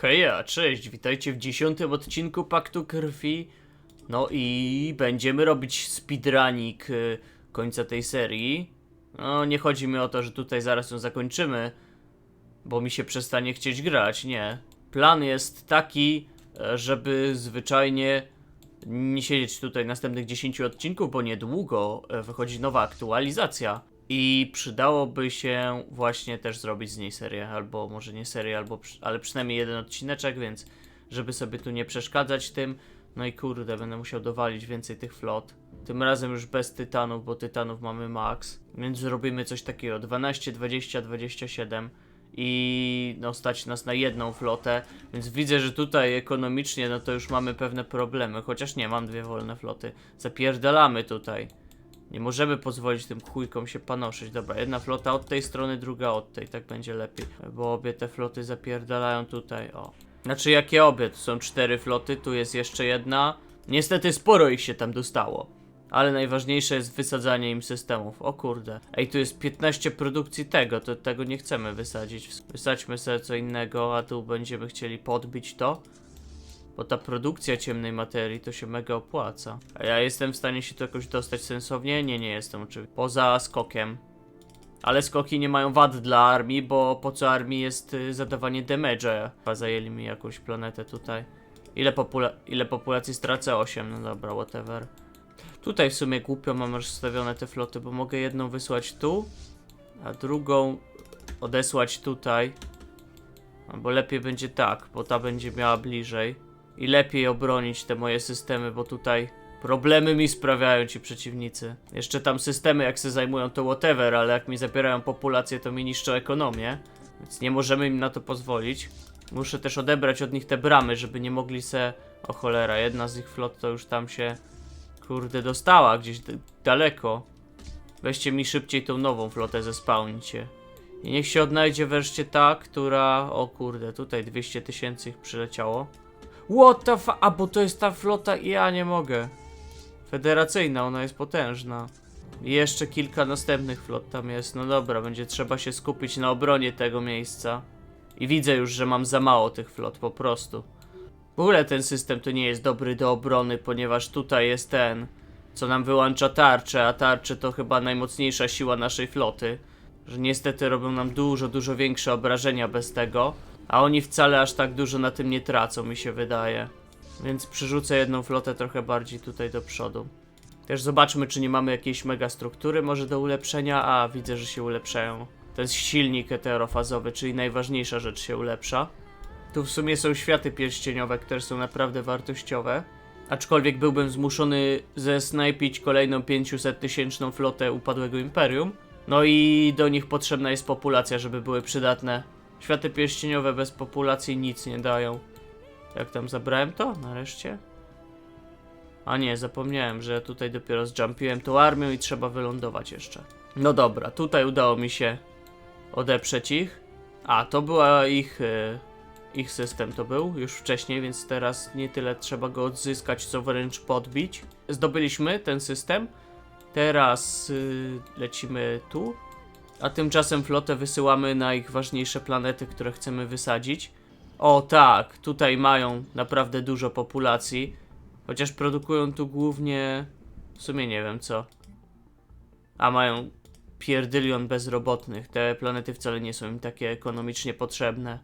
Heja, cześć, witajcie w dziesiątym odcinku Paktu Krwi. No i będziemy robić speedrunning y, końca tej serii. No, nie chodzi mi o to, że tutaj zaraz ją zakończymy, bo mi się przestanie chcieć grać, nie. Plan jest taki, e, żeby zwyczajnie nie siedzieć tutaj następnych 10 odcinków, bo niedługo e, wychodzi nowa aktualizacja. I przydałoby się właśnie też zrobić z niej serię, albo może nie serię, albo ale przynajmniej jeden odcineczek, więc żeby sobie tu nie przeszkadzać tym. No i kurde, będę musiał dowalić więcej tych flot. Tym razem już bez tytanów, bo tytanów mamy max. Więc zrobimy coś takiego 12, 20, 27 i no stać nas na jedną flotę, więc widzę, że tutaj ekonomicznie no to już mamy pewne problemy, chociaż nie, mam dwie wolne floty. Zapierdalamy tutaj. Nie możemy pozwolić tym chujkom się panoszyć. Dobra, jedna flota od tej strony, druga od tej, tak będzie lepiej. Bo obie te floty zapierdalają tutaj, o. Znaczy jakie obie? Tu są cztery floty, tu jest jeszcze jedna. Niestety sporo ich się tam dostało. Ale najważniejsze jest wysadzanie im systemów. O kurde. Ej, tu jest 15 produkcji tego, to tego nie chcemy wysadzić. Wysadźmy sobie co innego, a tu będziemy chcieli podbić to. Bo ta produkcja ciemnej materii to się mega opłaca. A ja jestem w stanie się tu jakoś dostać sensownie? Nie, nie jestem oczywiście. Poza skokiem. Ale skoki nie mają wad dla armii, bo po co armii jest y, zadawanie damage'a? Chyba zajęli mi jakąś planetę tutaj. Ile, popula ile populacji stracę? 8, no dobra, whatever. Tutaj w sumie głupio mam rozstawione te floty, bo mogę jedną wysłać tu, a drugą odesłać tutaj. Albo lepiej będzie tak, bo ta będzie miała bliżej. I lepiej obronić te moje systemy, bo tutaj problemy mi sprawiają ci przeciwnicy. Jeszcze tam systemy jak se zajmują to whatever, ale jak mi zabierają populację to mi niszczą ekonomię. Więc nie możemy im na to pozwolić. Muszę też odebrać od nich te bramy, żeby nie mogli se... O cholera, jedna z ich flot to już tam się... Kurde, dostała gdzieś daleko. Weźcie mi szybciej tą nową flotę, zespałnijcie. I niech się odnajdzie wreszcie ta, która... O kurde, tutaj 200 tysięcy ich przyleciało. What the fa... A, bo to jest ta flota i ja nie mogę. Federacyjna, ona jest potężna. I jeszcze kilka następnych flot tam jest. No dobra, będzie trzeba się skupić na obronie tego miejsca. I widzę już, że mam za mało tych flot, po prostu. W ogóle ten system to nie jest dobry do obrony, ponieważ tutaj jest ten, co nam wyłącza tarczę, a tarcze to chyba najmocniejsza siła naszej floty. Że niestety robią nam dużo, dużo większe obrażenia bez tego, a oni wcale aż tak dużo na tym nie tracą, mi się wydaje. Więc przerzucę jedną flotę trochę bardziej tutaj do przodu. Też zobaczmy, czy nie mamy jakiejś mega struktury może do ulepszenia. A, widzę, że się ulepszają. To jest silnik heterofazowy, czyli najważniejsza rzecz się ulepsza. Tu w sumie są światy pierścieniowe, które są naprawdę wartościowe. Aczkolwiek byłbym zmuszony zesnajpić kolejną 500 tysięczną flotę upadłego imperium. No i do nich potrzebna jest populacja, żeby były przydatne. Światy pierścieniowe bez populacji nic nie dają. Jak tam zabrałem to? Nareszcie? A nie, zapomniałem, że tutaj dopiero zjumpiłem tą armią i trzeba wylądować jeszcze. No dobra, tutaj udało mi się odeprzeć ich. A, to była ich, e, ich system to był już wcześniej, więc teraz nie tyle trzeba go odzyskać, co wręcz podbić. Zdobyliśmy ten system. Teraz y, lecimy tu. A tymczasem flotę wysyłamy na ich ważniejsze planety, które chcemy wysadzić. O tak, tutaj mają naprawdę dużo populacji. Chociaż produkują tu głównie. W sumie nie wiem co. A mają pierdylion bezrobotnych. Te planety wcale nie są im takie ekonomicznie potrzebne.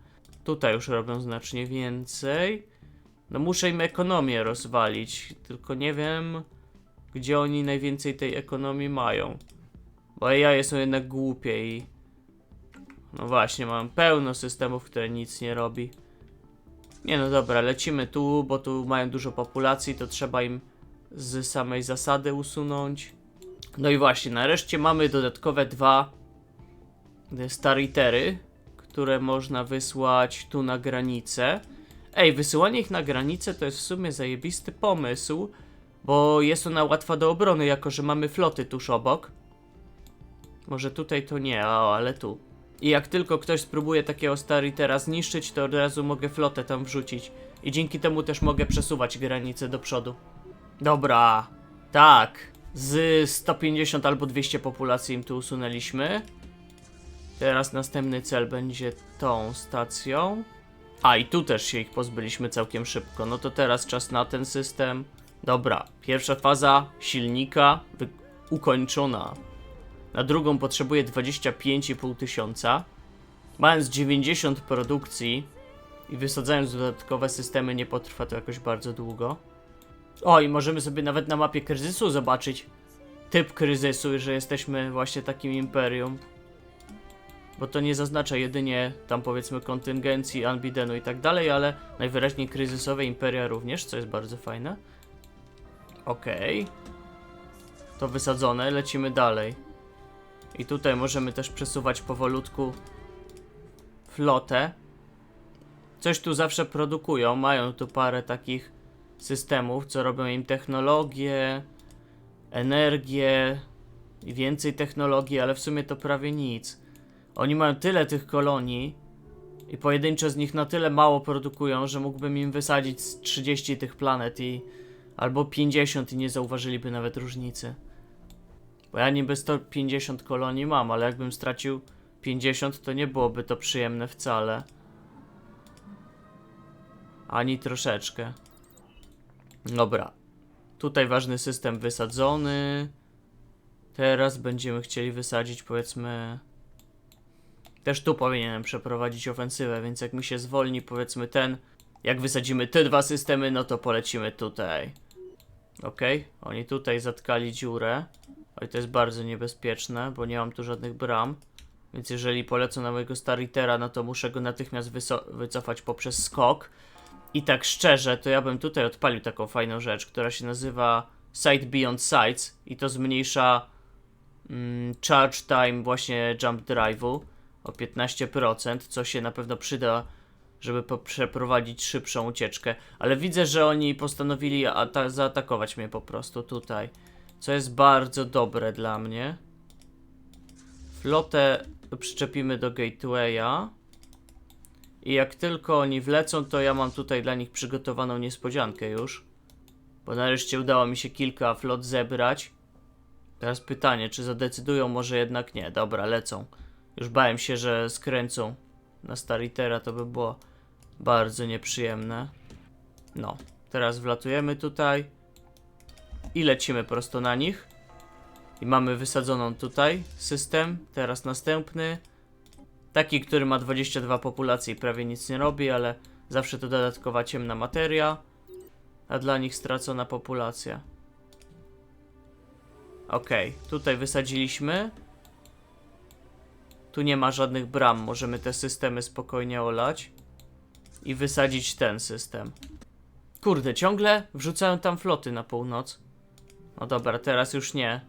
Tutaj już robią znacznie więcej. No muszę im ekonomię rozwalić, tylko nie wiem, gdzie oni najwięcej tej ekonomii mają. Bo jaje są jednak głupie i... No właśnie, mam pełno systemów, które nic nie robi. Nie no dobra, lecimy tu, bo tu mają dużo populacji, to trzeba im z samej zasady usunąć. No i właśnie, nareszcie mamy dodatkowe dwa staritery, które można wysłać tu na granicę. Ej, wysyłanie ich na granicę to jest w sumie zajebisty pomysł, bo jest ona łatwa do obrony, jako że mamy floty tuż obok. Może tutaj to nie, o, ale tu. I jak tylko ktoś spróbuje takiego Staritera zniszczyć, to od razu mogę flotę tam wrzucić. I dzięki temu też mogę przesuwać granice do przodu. Dobra, tak. Z 150 albo 200 populacji im tu usunęliśmy. Teraz następny cel będzie tą stacją. A i tu też się ich pozbyliśmy całkiem szybko. No to teraz czas na ten system. Dobra, pierwsza faza silnika ukończona. Na drugą potrzebuję 25,5 tysiąca. Mając 90 produkcji i wysadzając dodatkowe systemy nie potrwa to jakoś bardzo długo. O, i możemy sobie nawet na mapie kryzysu zobaczyć typ kryzysu, że jesteśmy właśnie takim imperium. Bo to nie zaznacza jedynie tam powiedzmy kontyngencji, Unbidenu i tak dalej, ale najwyraźniej kryzysowe imperia również, co jest bardzo fajne. Okej. To wysadzone, lecimy dalej. I tutaj możemy też przesuwać powolutku flotę. Coś tu zawsze produkują, mają tu parę takich systemów, co robią im technologię, energię i więcej technologii, ale w sumie to prawie nic. Oni mają tyle tych kolonii i pojedynczo z nich na tyle mało produkują, że mógłbym im wysadzić z 30 tych planet i albo 50 i nie zauważyliby nawet różnicy. Bo ja niby 150 kolonii mam, ale jakbym stracił 50, to nie byłoby to przyjemne wcale. Ani troszeczkę. Dobra. Tutaj ważny system wysadzony. Teraz będziemy chcieli wysadzić powiedzmy... Też tu powinienem przeprowadzić ofensywę, więc jak mi się zwolni powiedzmy ten... Jak wysadzimy te dwa systemy, no to polecimy tutaj. Okej, oni tutaj zatkali dziurę. Oj, to jest bardzo niebezpieczne, bo nie mam tu żadnych bram. Więc jeżeli polecą na mojego Staritera, no to muszę go natychmiast wycofać poprzez skok. I tak szczerze, to ja bym tutaj odpalił taką fajną rzecz, która się nazywa Sight Beyond Sights i to zmniejsza mm, charge time właśnie jump drive'u o 15%, co się na pewno przyda, żeby przeprowadzić szybszą ucieczkę. Ale widzę, że oni postanowili ata- zaatakować mnie po prostu tutaj, co jest bardzo dobre dla mnie. Flotę przyczepimy do gatewaya. I jak tylko oni wlecą, to ja mam tutaj dla nich przygotowaną niespodziankę już. Bo nareszcie udało mi się kilka flot zebrać. Teraz pytanie, czy zadecydują? Może jednak nie. Dobra, lecą. Już bałem się, że skręcą na Staritera, to by było bardzo nieprzyjemne. No, teraz wlatujemy tutaj i lecimy prosto na nich. I mamy wysadzoną tutaj system. Teraz następny. Taki, który ma 22 populacje i prawie nic nie robi, ale zawsze to dodatkowa ciemna materia, a dla nich stracona populacja. Okej, tutaj wysadziliśmy. Tu nie ma żadnych bram, możemy te systemy spokojnie olać i wysadzić ten system. Kurde, ciągle wrzucają tam floty na północ. No dobra, teraz już nie.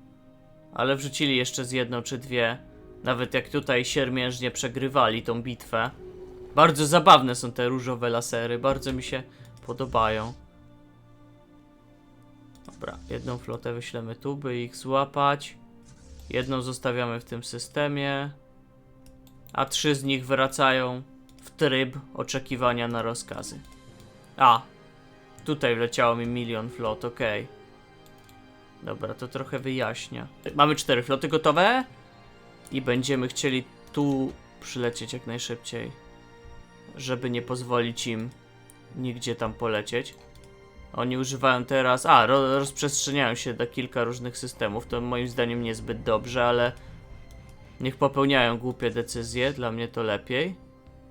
Ale wrzucili jeszcze z jedną czy dwie. Nawet jak tutaj siermiężnie przegrywali tą bitwę. Bardzo zabawne są te różowe lasery, bardzo mi się podobają. Dobra, jedną flotę wyślemy tu, by ich złapać. Jedną zostawiamy w tym systemie. A trzy z nich wracają w tryb oczekiwania na rozkazy. A, tutaj wleciało mi milion flot, okej. Dobra, to trochę wyjaśnia. Mamy cztery floty gotowe? I będziemy chcieli tu przylecieć jak najszybciej. Żeby nie pozwolić im nigdzie tam polecieć. Oni używają teraz. A, ro, rozprzestrzeniają się do kilka różnych systemów. To moim zdaniem niezbyt dobrze, ale. Niech popełniają głupie decyzje, dla mnie to lepiej.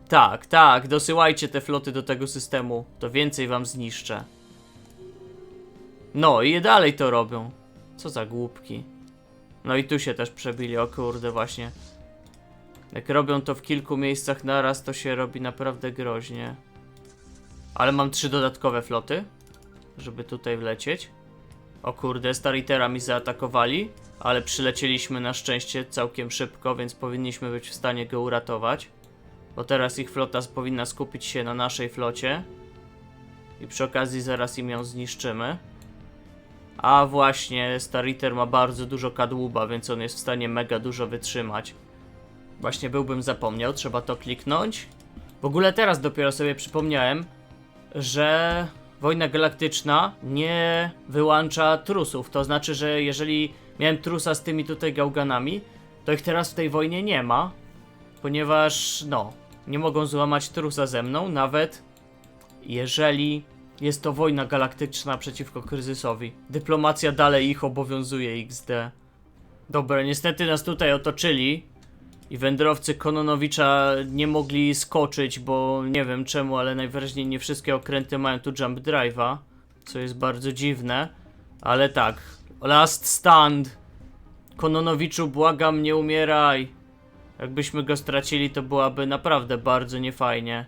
Tak, tak, dosyłajcie te floty do tego systemu, to więcej wam zniszczę. No i dalej to robią. Co za głupki. No i tu się też przebili, o kurde, właśnie. Jak robią to w kilku miejscach naraz, to się robi naprawdę groźnie. Ale mam trzy dodatkowe floty, żeby tutaj wlecieć. O kurde, Staritera mi zaatakowali, ale przylecieliśmy na szczęście całkiem szybko, więc powinniśmy być w stanie go uratować. Bo teraz ich flota powinna skupić się na naszej flocie. I przy okazji zaraz im ją zniszczymy. A właśnie, Stariter ma bardzo dużo kadłuba, więc on jest w stanie mega dużo wytrzymać. Właśnie byłbym zapomniał, trzeba to kliknąć. W ogóle teraz dopiero sobie przypomniałem, że wojna galaktyczna nie wyłącza trusów. To znaczy, że jeżeli miałem trusa z tymi tutaj gałganami, to ich teraz w tej wojnie nie ma, ponieważ no, Nie mogą złamać trusa ze mną, nawet jeżeli jest to wojna galaktyczna przeciwko kryzysowi. Dyplomacja dalej ich obowiązuje XD. Dobra, niestety nas tutaj otoczyli i wędrowcy Kononowicza nie mogli skoczyć, bo nie wiem czemu, ale najwyraźniej nie wszystkie okręty mają tu jump drive'a, co jest bardzo dziwne. Ale tak, last stand. Kononowiczu, błagam, nie umieraj. Jakbyśmy go stracili, to byłaby naprawdę bardzo niefajnie.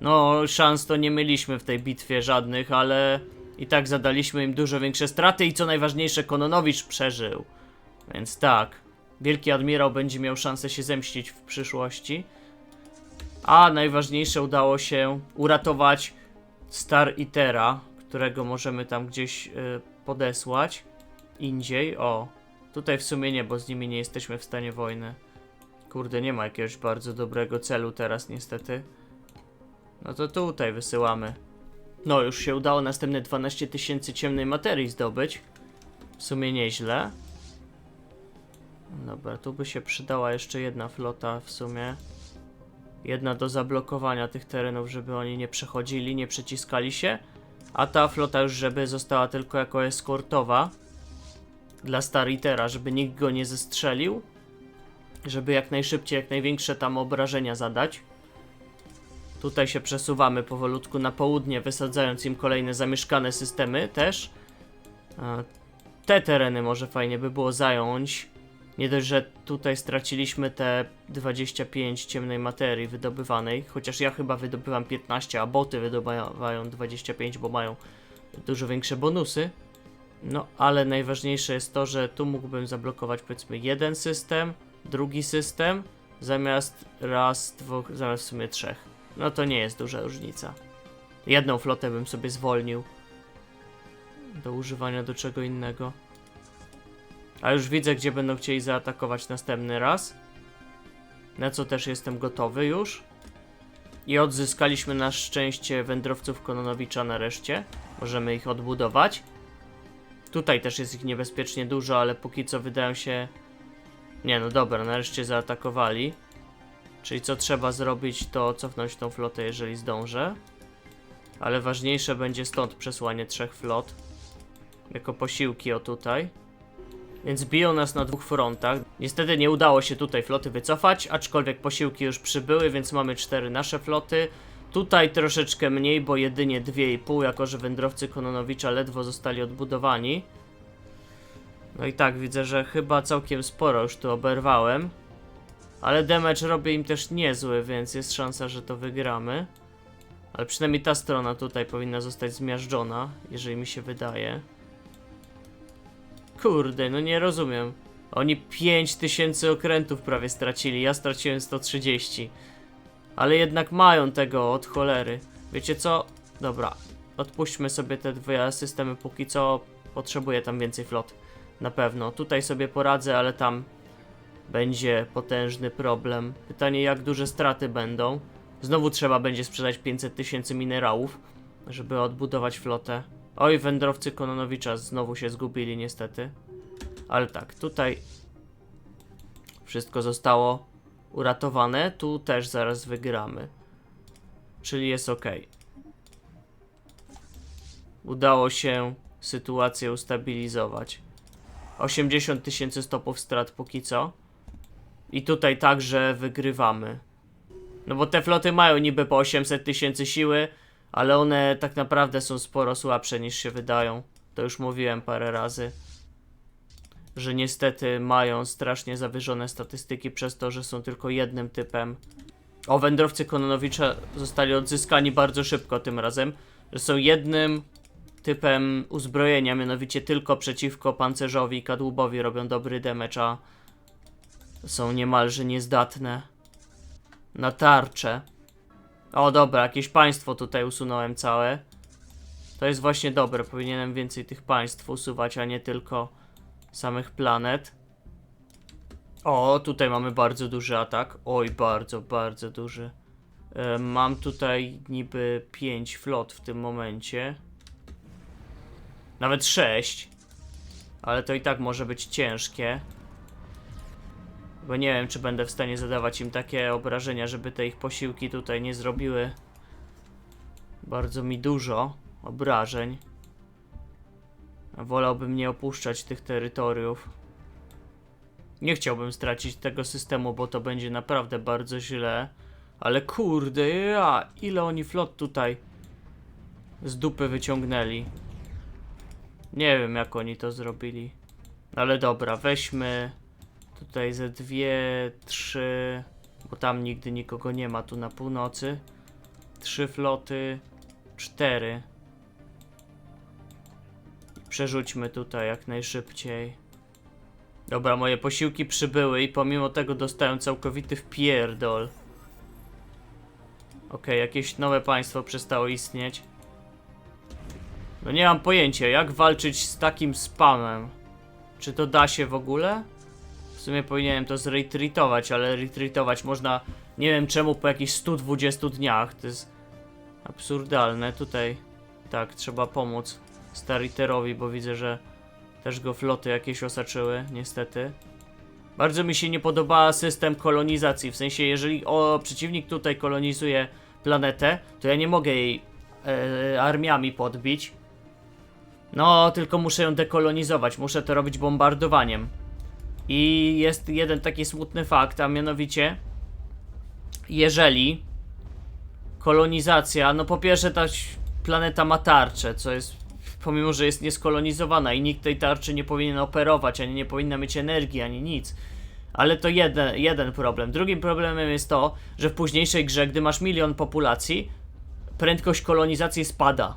No, szans to nie mieliśmy w tej bitwie żadnych, ale i tak zadaliśmy im dużo większe straty i co najważniejsze, Kononowicz przeżył. Więc tak, wielki admirał będzie miał szansę się zemścić w przyszłości. A najważniejsze udało się uratować Star Itera, którego możemy tam gdzieś y, podesłać indziej. O, tutaj w sumie nie, bo z nimi nie jesteśmy w stanie wojny. Kurde, nie ma jakiegoś bardzo dobrego celu teraz niestety. No to tutaj wysyłamy. No, już się udało następne 12 tysięcy ciemnej materii zdobyć. W sumie nieźle. Dobra, tu by się przydała jeszcze jedna flota w sumie. Jedna do zablokowania tych terenów, żeby oni nie przechodzili, nie przeciskali się. A ta flota już, żeby została tylko jako eskortowa dla Staritera, żeby nikt go nie zestrzelił. Żeby jak najszybciej, jak największe tam obrażenia zadać. Tutaj się przesuwamy powolutku na południe, wysadzając im kolejne zamieszkane systemy też. Te tereny może fajnie by było zająć. Nie dość, że tutaj straciliśmy te 25 ciemnej materii wydobywanej, chociaż ja chyba wydobywam 15, a boty wydobywają 25, bo mają dużo większe bonusy. No, ale najważniejsze jest to, że tu mógłbym zablokować powiedzmy jeden system, drugi system, zamiast raz, dwóch, zamiast w sumie trzech. No to nie jest duża różnica. Jedną flotę bym sobie zwolnił do używania do czego innego. A już widzę, gdzie będą chcieli zaatakować następny raz. Na co też jestem gotowy już. I odzyskaliśmy na szczęście wędrowców Kononowicza nareszcie. Możemy ich odbudować. Tutaj też jest ich niebezpiecznie dużo, ale póki co wydają się... Nie no dobra, nareszcie zaatakowali. Czyli co trzeba zrobić, to cofnąć tą flotę, jeżeli zdążę. Ale ważniejsze będzie stąd przesłanie trzech flot. Jako posiłki o tutaj. Więc biją nas na dwóch frontach. Niestety nie udało się tutaj floty wycofać, aczkolwiek posiłki już przybyły, więc mamy cztery nasze floty. Tutaj troszeczkę mniej, bo jedynie dwie i pół, jako że wędrowcy Kononowicza ledwo zostali odbudowani. No i tak, widzę, że chyba całkiem sporo już tu oberwałem. Ale damage robię im też niezły, więc jest szansa, że to wygramy. Ale przynajmniej ta strona tutaj powinna zostać zmiażdżona, jeżeli mi się wydaje. Kurde, no nie rozumiem. Oni 5000 okrętów prawie stracili, ja straciłem 130. Ale jednak mają tego od cholery. Wiecie co? Dobra, odpuśćmy sobie te dwa systemy póki co. Potrzebuję tam więcej flot. Na pewno. Tutaj sobie poradzę, ale tam będzie potężny problem. Pytanie, jak duże straty będą. Znowu trzeba będzie sprzedać 500 tysięcy minerałów, żeby odbudować flotę. Oj, wędrowcy Kononowicza znowu się zgubili niestety. Ale tak, tutaj wszystko zostało uratowane. Tu też zaraz wygramy. Czyli jest ok. Udało się sytuację ustabilizować. 80 tysięcy stopów strat póki co. I tutaj także wygrywamy. No bo te floty mają niby po 800 tysięcy siły, ale one tak naprawdę są sporo słabsze niż się wydają. To już mówiłem parę razy. Że niestety mają strasznie zawyżone statystyki przez to, że są tylko jednym typem. O, wędrowcy Kononowicza zostali odzyskani bardzo szybko tym razem. Że są jednym typem uzbrojenia, mianowicie tylko przeciwko pancerzowi i kadłubowi robią dobry damage, są niemalże niezdatne na tarcze. O dobra, jakieś państwo tutaj usunąłem całe. To jest właśnie dobre, powinienem więcej tych państw usuwać, a nie tylko samych planet. O, tutaj mamy bardzo duży atak. Oj, bardzo, bardzo duży. E, mam tutaj niby 5 flot w tym momencie. Nawet 6. Ale to i tak może być ciężkie. Bo nie wiem, czy będę w stanie zadawać im takie obrażenia, żeby te ich posiłki tutaj nie zrobiły bardzo mi dużo obrażeń. Wolałbym nie opuszczać tych terytoriów. Nie chciałbym stracić tego systemu, bo to będzie naprawdę bardzo źle. Ale kurde, ja, ile oni flot tutaj z dupy wyciągnęli. Nie wiem, jak oni to zrobili. Ale dobra, weźmy tutaj ze dwie, trzy, bo tam nigdy nikogo nie ma tu na północy. Trzy floty, cztery. Przerzućmy tutaj jak najszybciej. Dobra, moje posiłki przybyły i pomimo tego dostają całkowity wpierdol. Okej, jakieś nowe państwo przestało istnieć. No nie mam pojęcia, jak walczyć z takim spamem. Czy to da się w ogóle? Sumie powinienem to zretreatować, ale retreatować można nie wiem czemu po jakichś 120 dniach. To jest absurdalne. Tutaj tak, trzeba pomóc Stariterowi, bo widzę, że też go floty jakieś osaczyły, niestety. Bardzo mi się nie podoba system kolonizacji, w sensie jeżeli o, przeciwnik tutaj kolonizuje planetę, to ja nie mogę jej e, armiami podbić. No, tylko muszę ją dekolonizować, muszę to robić bombardowaniem. I jest jeden taki smutny fakt, a mianowicie, jeżeli kolonizacja, no po pierwsze ta planeta ma tarczę, co jest, pomimo że jest nieskolonizowana i nikt tej tarczy nie powinien operować, ani nie powinna mieć energii, ani nic. Ale to jeden, jeden problem. Drugim problemem jest to, że w późniejszej grze, gdy masz milion populacji, prędkość kolonizacji spada.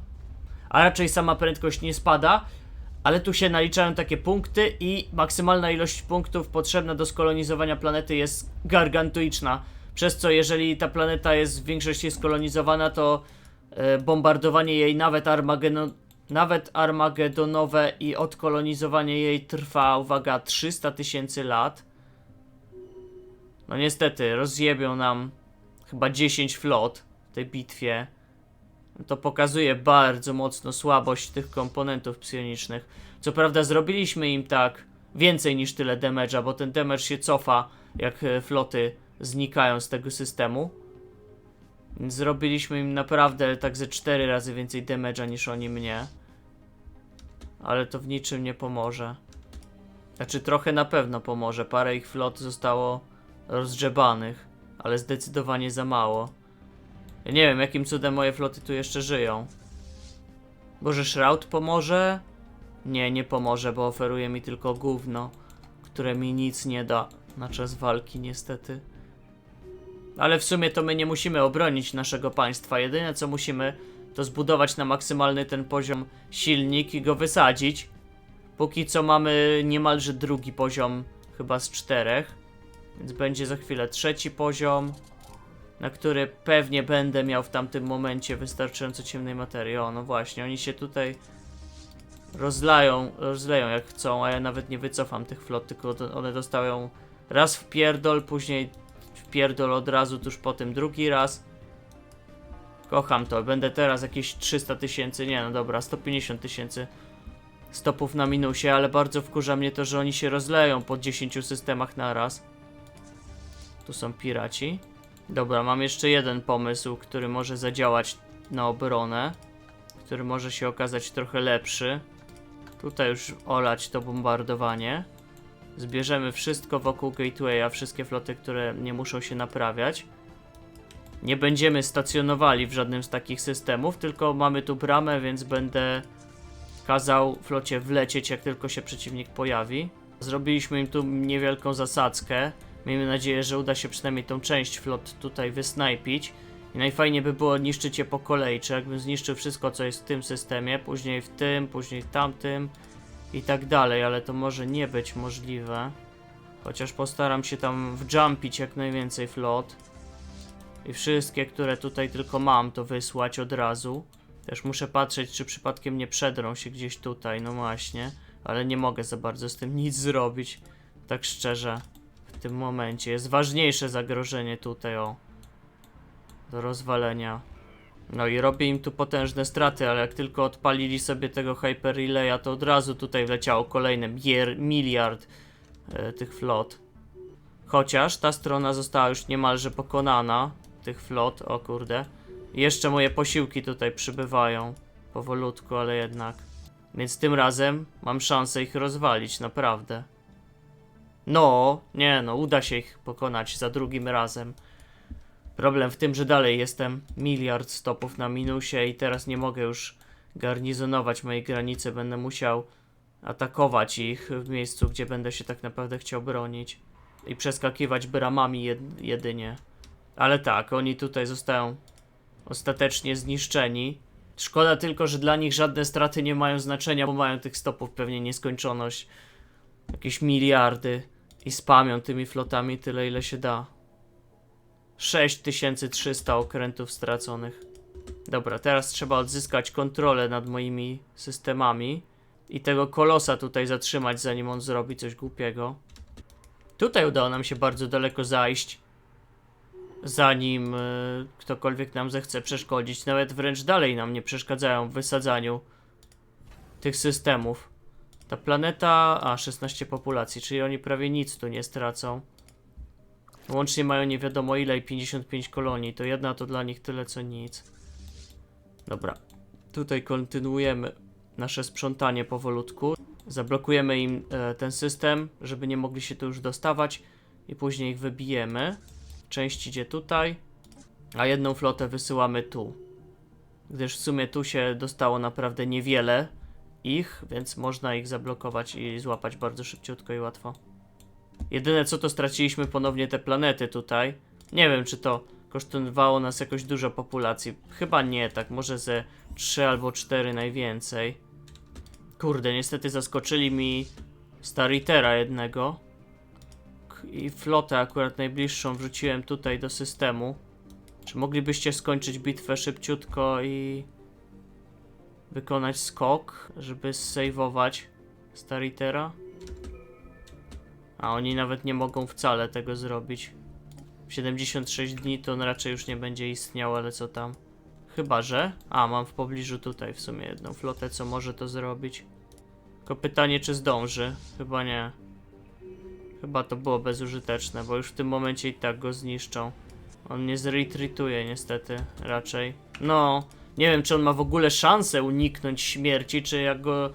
A raczej sama prędkość nie spada, ale tu się naliczają takie punkty i maksymalna ilość punktów potrzebna do skolonizowania planety jest gargantuiczna. Przez co jeżeli ta planeta jest w większości skolonizowana, to e, bombardowanie jej nawet Armagedon, nawet Armagedonowe i odkolonizowanie jej trwa, uwaga, 300 tysięcy lat. No niestety, rozjebią nam chyba 10 flot w tej bitwie. To pokazuje bardzo mocno słabość tych komponentów psionicznych. Co prawda zrobiliśmy im tak więcej niż tyle damage'a, bo ten damage się cofa, jak e, floty znikają z tego systemu. Zrobiliśmy im naprawdę tak ze 4 razy więcej damage'a niż oni mnie. Ale to w niczym nie pomoże. Znaczy trochę na pewno pomoże. Parę ich flot zostało rozgrzebanych, ale zdecydowanie za mało. Ja nie wiem, jakim cudem moje floty tu jeszcze żyją. Może Shroud pomoże? Nie, nie pomoże, bo oferuje mi tylko gówno, które mi nic nie da na czas walki, niestety. Ale w sumie to my nie musimy obronić naszego państwa. Jedyne co musimy, to zbudować na maksymalny ten poziom silnik i go wysadzić. Póki co mamy niemalże drugi poziom, chyba z czterech. Więc będzie za chwilę trzeci poziom na który pewnie będę miał w tamtym momencie wystarczająco ciemnej materii. O, no właśnie, oni się tutaj rozlają, rozleją jak chcą, a ja nawet nie wycofam tych flot, tylko one dostają raz w pierdol, później w pierdol od razu, tuż po tym drugi raz. Kocham to, będę teraz jakieś 300 tysięcy, nie no dobra, 150 tysięcy stopów na minusie, ale bardzo wkurza mnie to, że oni się rozleją po 10 systemach na raz. Tu są piraci. Dobra, mam jeszcze jeden pomysł, który może zadziałać na obronę, który może się okazać trochę lepszy. Tutaj już olać to bombardowanie. Zbierzemy wszystko wokół Gatewaya, wszystkie floty, które nie muszą się naprawiać. Nie będziemy stacjonowali w żadnym z takich systemów, tylko mamy tu bramę, więc będę kazał flocie wlecieć, jak tylko się przeciwnik pojawi. Zrobiliśmy im tu niewielką zasadzkę. Miejmy nadzieję, że uda się przynajmniej tą część flot tutaj wysnajpić. I najfajniej by było niszczyć je po kolei, czy jakbym zniszczył wszystko, co jest w tym systemie, później w tym, później w tamtym i tak dalej, ale to może nie być możliwe. Chociaż postaram się tam wjumpić jak najwięcej flot. I wszystkie, które tutaj tylko mam, to wysłać od razu. Też muszę patrzeć, czy przypadkiem nie przedrą się gdzieś tutaj, no właśnie. Ale nie mogę za bardzo z tym nic zrobić. Tak szczerze w tym momencie. Jest ważniejsze zagrożenie tutaj, o. Do rozwalenia. No i robię im tu potężne straty, ale jak tylko odpalili sobie tego Hyper Relaya, to od razu tutaj wleciało kolejne miliard e, tych flot. Chociaż ta strona została już niemalże pokonana, tych flot, o kurde. Jeszcze moje posiłki tutaj przybywają, powolutku, ale jednak. Więc tym razem mam szansę ich rozwalić, naprawdę. No, nie no, uda się ich pokonać za drugim razem. Problem w tym, że dalej jestem miliard stopów na minusie i teraz nie mogę już garnizonować mojej granicy. Będę musiał atakować ich w miejscu, gdzie będę się tak naprawdę chciał bronić. I przeskakiwać bramami jed jedynie. Ale tak, oni tutaj zostają ostatecznie zniszczeni. Szkoda tylko, że dla nich żadne straty nie mają znaczenia, bo mają tych stopów pewnie nieskończoność. Jakieś miliardy. I spamią tymi flotami tyle, ile się da. 6300 okrętów straconych. Dobra, teraz trzeba odzyskać kontrolę nad moimi systemami i tego kolosa tutaj zatrzymać, zanim on zrobi coś głupiego. Tutaj udało nam się bardzo daleko zajść, zanim y, ktokolwiek nam zechce przeszkodzić. Nawet wręcz dalej nam nie przeszkadzają w wysadzaniu tych systemów. Ta planeta, a 16 populacji, czyli oni prawie nic tu nie stracą. Łącznie mają nie wiadomo ile i 55 kolonii, to jedna to dla nich tyle co nic. Dobra, tutaj kontynuujemy nasze sprzątanie powolutku. Zablokujemy im e, ten system, żeby nie mogli się tu już dostawać i później ich wybijemy. Część idzie tutaj, a jedną flotę wysyłamy tu. Gdyż w sumie tu się dostało naprawdę niewiele ich, więc można ich zablokować i złapać bardzo szybciutko i łatwo. Jedyne co to straciliśmy ponownie te planety tutaj. Nie wiem czy to kosztowało nas jakoś dużo populacji. Chyba nie, tak może ze 3 albo 4 najwięcej. Kurde, niestety zaskoczyli mi Staritera jednego. I flotę akurat najbliższą wrzuciłem tutaj do systemu. Czy moglibyście skończyć bitwę szybciutko i wykonać skok, żeby sejwować Staritera? A oni nawet nie mogą wcale tego zrobić. W 76 dni to on raczej już nie będzie istniał, ale co tam? Chyba, że... A, mam w pobliżu tutaj w sumie jedną flotę, co może to zrobić. Tylko pytanie, czy zdąży? Chyba nie. Chyba to było bezużyteczne, bo już w tym momencie i tak go zniszczą. On nie zretreatuje niestety, raczej. No, nie wiem, czy on ma w ogóle szansę uniknąć śmierci, czy jak go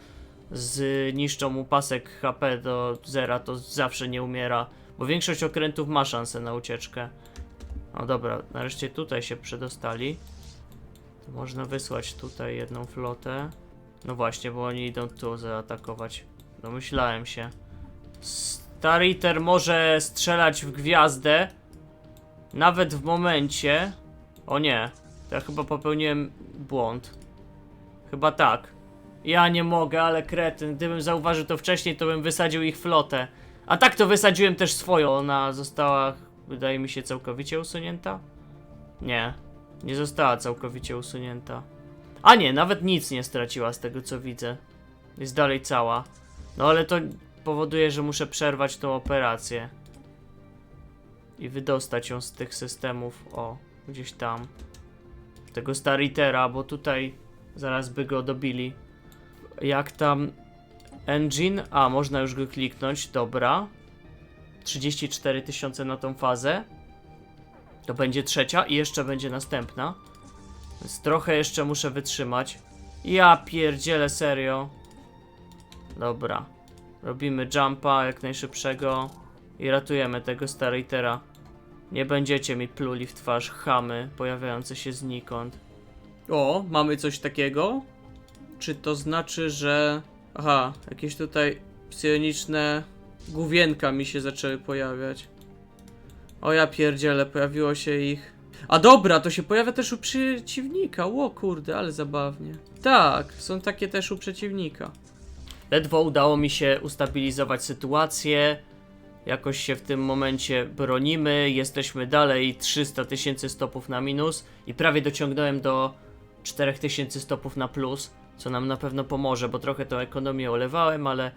zniszczą mu pasek HP do zera, to zawsze nie umiera. Bo większość okrętów ma szansę na ucieczkę. No dobra, nareszcie tutaj się przedostali. To można wysłać tutaj jedną flotę. No właśnie, bo oni idą tu zaatakować. Domyślałem się. Stariter może strzelać w gwiazdę. Nawet w momencie... O nie, ja chyba popełniłem błąd. Chyba tak. Ja nie mogę, ale kretyn. Gdybym zauważył to wcześniej, to bym wysadził ich flotę. A tak to wysadziłem też swoją. Ona została, wydaje mi się, całkowicie usunięta? Nie, nie została całkowicie usunięta. A nie, nawet nic nie straciła z tego co widzę. Jest dalej cała. No ale to powoduje, że muszę przerwać tą operację. I wydostać ją z tych systemów. O, gdzieś tam. Tego Staritera, bo tutaj zaraz by go dobili. Jak tam engine? A, można już go kliknąć, dobra. 34 tysiące na tą fazę. To będzie trzecia i jeszcze będzie następna. Więc trochę jeszcze muszę wytrzymać. Ja pierdzielę, serio. Dobra. Robimy jumpa jak najszybszego i ratujemy tego Staritera. Nie będziecie mi pluli w twarz chamy pojawiające się znikąd. O, mamy coś takiego? Czy to znaczy, że... Aha, jakieś tutaj psioniczne główienka mi się zaczęły pojawiać. O ja pierdzielę, pojawiło się ich... A dobra, to się pojawia też u przeciwnika. Ło kurde, ale zabawnie. Tak, są takie też u przeciwnika. Ledwo udało mi się ustabilizować sytuację. Jakoś się w tym momencie bronimy. Jesteśmy dalej 300 tysięcy stopów na minus i prawie dociągnąłem do 4000 stopów na plus, co nam na pewno pomoże, bo trochę tą ekonomię olewałem, ale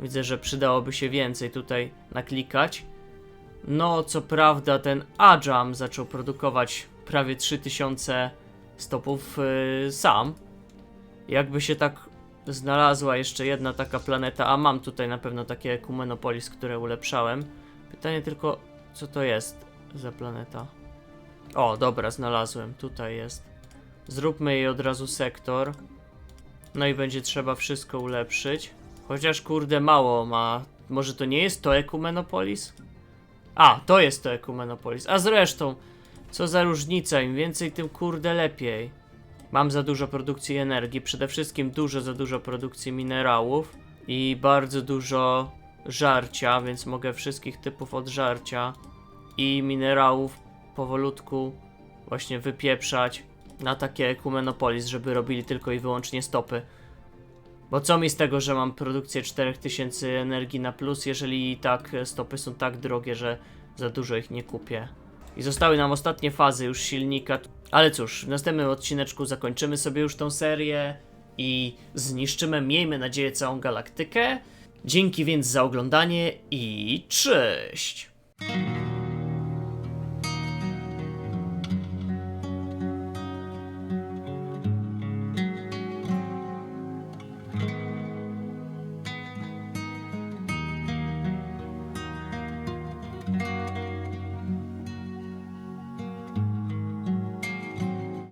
widzę, że przydałoby się więcej tutaj naklikać. No, co prawda, ten Ajam zaczął produkować prawie 3000 stopów yy, sam. Jakby się tak znalazła jeszcze jedna taka planeta, a mam tutaj na pewno takie Ekumenopolis, które ulepszałem. Pytanie tylko, Co to jest za planeta? O, dobra, znalazłem. Tutaj jest. Zróbmy jej od razu sektor. No i będzie trzeba wszystko ulepszyć. Chociaż kurde mało ma. Może to nie jest to Ekumenopolis? A, to jest to Ekumenopolis. A zresztą, co za różnica, im więcej, tym kurde lepiej. Mam za dużo produkcji energii, przede wszystkim dużo za dużo produkcji minerałów i bardzo dużo żarcia, więc mogę wszystkich typów odżarcia i minerałów powolutku właśnie wypieprzać na takie Ekumenopolis, żeby robili tylko i wyłącznie stopy. Bo co mi z tego, że mam produkcję 4000 energii na plus, jeżeli i tak stopy są tak drogie, że za dużo ich nie kupię. I zostały nam ostatnie fazy już silnika. Ale cóż, w następnym odcineczku zakończymy sobie już tą serię i zniszczymy, miejmy nadzieję, całą galaktykę. Dzięki więc za oglądanie i cześć!